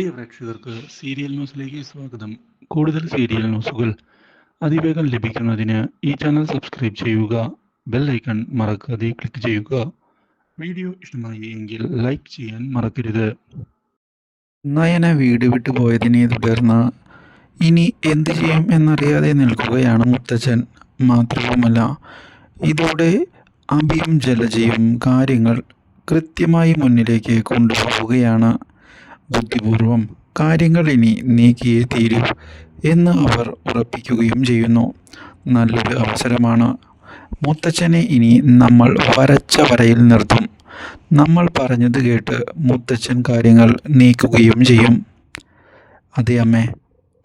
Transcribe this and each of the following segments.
പ്രിയ പ്രേക്ഷകർക്ക് സീരിയൽ ന്യൂസിലേക്ക് സ്വാഗതം. കൂടുതൽ സീരിയൽ ന്യൂസുകൾ അതിവേഗം ലഭിക്കുന്നതിന് ഈ ചാനൽ സബ്സ്ക്രൈബ് ചെയ്യുക ബെൽ ഐക്കൺ മറക്കാതെ ക്ലിക്ക് ചെയ്യുക. വീഡിയോ ഇഷ്ടമായി എങ്കിൽ ലൈക്ക് ചെയ്യാൻ മറക്കരുത്. നയന വീട് വിട്ടു പോയതിനെ തുടർന്ന് ഇനി എന്ത് ചെയ്യും എന്നറിയാതെ നിൽക്കുകയാണ് മുത്തച്ഛൻ. മാത്രവുമല്ല ഇതോടെ അഭിയും ജലജയും കാര്യങ്ങൾ കൃത്യമായി മുന്നിലേക്ക് കൊണ്ടുപോവുകയാണ്. ബുദ്ധിപൂർവം കാര്യങ്ങൾ ഇനി നീക്കിയേ തീരൂ എന്ന് അവർ ഉറപ്പിക്കുകയും ചെയ്യുന്നു. നല്ലൊരു അവസരമാണ്. മുത്തച്ഛനെ ഇനി നമ്മൾ വരച്ച വരയിൽ നിർത്തും. നമ്മൾ പറഞ്ഞത് കേട്ട് മുത്തച്ഛൻ കാര്യങ്ങൾ നീക്കുകയും ചെയ്യും. അതെ അമ്മേ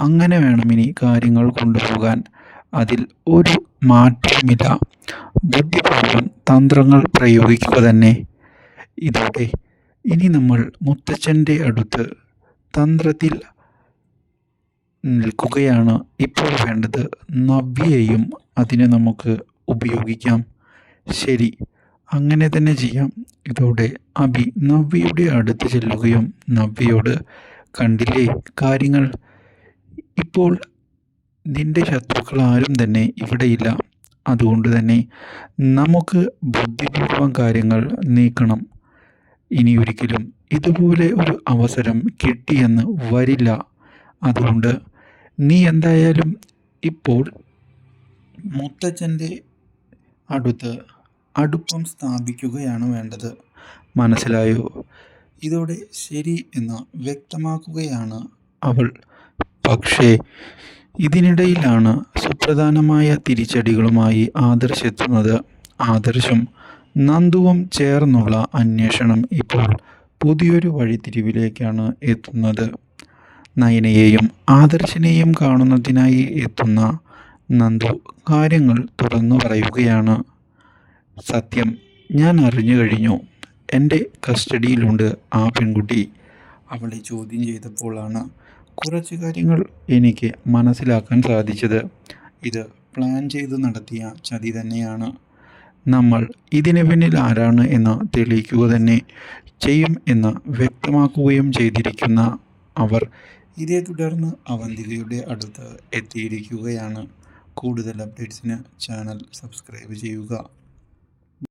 അങ്ങനെ വേണം ഇനി കാര്യങ്ങൾ കൊണ്ടുപോകാൻ. അതിൽ ഒരു മാറ്റവുമില്ല. ബുദ്ധിപൂർവം തന്ത്രങ്ങൾ പ്രയോഗിക്കുക തന്നെ. ഇതോടെ ഇനി നമ്മൾ മുത്തച്ഛന്റെ അടുത്ത് തന്ത്രത്തിൽ നിൽക്കുകയാണ്. ഇപ്പോൾ വേണ്ടത് നവ്യയെയും അതിനെ നമുക്ക് ഉപയോഗിക്കാം. ശരി അങ്ങനെ തന്നെ ചെയ്യാം. ഇതോടെ അബി നവ്യയുടെ അടുത്ത് ചെല്ലുകയും നവ്യയോട് കണ്ടില്ലേ കാര്യങ്ങൾ? ഇപ്പോൾ നിന്റെ ശത്രുക്കൾ ആരും തന്നെ ഇവിടെയില്ല അതുകൊണ്ട് തന്നെ നമുക്ക് ബുദ്ധിപൂർവം കാര്യങ്ങൾ നീക്കണം. ഇനി ഒരിക്കലും ഇതുപോലെ ഒരു അവസരം കിട്ടിയെന്ന് വരില്ല. അതുകൊണ്ട് നീ എന്തായാലും ഇപ്പോൾ മുത്തച്ഛന്റെ അടുത്ത് അടുപ്പം സ്ഥാപിക്കുകയാണ് വേണ്ടത്. മനസ്സിലായോ? ഇതോടെ ശരി എന്ന് വ്യക്തമാക്കുകയാണ് അവൾ. പക്ഷേ ഇതിനിടയിലാണ് സുപ്രധാനമായ തിരിച്ചടികളുമായി ആദർശെത്തുന്നത് ആദർശം നന്ദുവും ചേർന്നുള്ള അന്വേഷണം ഇപ്പോൾ പുതിയൊരു വഴിത്തിരിവിലേക്കാണ് എത്തുന്നത്. നയനയെയും ആദർശിനെയും കാണുന്നതിനായി എത്തുന്ന നന്ദു കാര്യങ്ങൾ തുറന്നു പറയുകയാണ്. സത്യം ഞാൻ അറിഞ്ഞു കഴിഞ്ഞു. എന്റെ കസ്റ്റഡിയിലുണ്ട് ആ പെൺകുട്ടി. അവളെ ചോദ്യം ചെയ്തപ്പോഴാണ് കുറച്ച് കാര്യങ്ങൾ എനിക്ക് മനസ്സിലാക്കാൻ സാധിച്ചത്. ഇത് പ്ലാൻ ചെയ്ത് നടത്തിയ ചതി തന്നെയാണ്. നമ്മൾ ഇതിനു പിന്നിൽ ആരാണ് എന്ന് തെളിയിക്കുക തന്നെ ചെയ്യും എന്ന് വ്യക്തമാക്കുകയും ചെയ്തിരിക്കുന്ന അവർ ഇതേ തുടർന്ന് അവന്തികയുടെ അടുത്ത് എത്തിയിരിക്കുകയാണ്. കൂടുതൽ അപ്ഡേറ്റ്സിന് ചാനൽ സബ്സ്ക്രൈബ് ചെയ്യുക.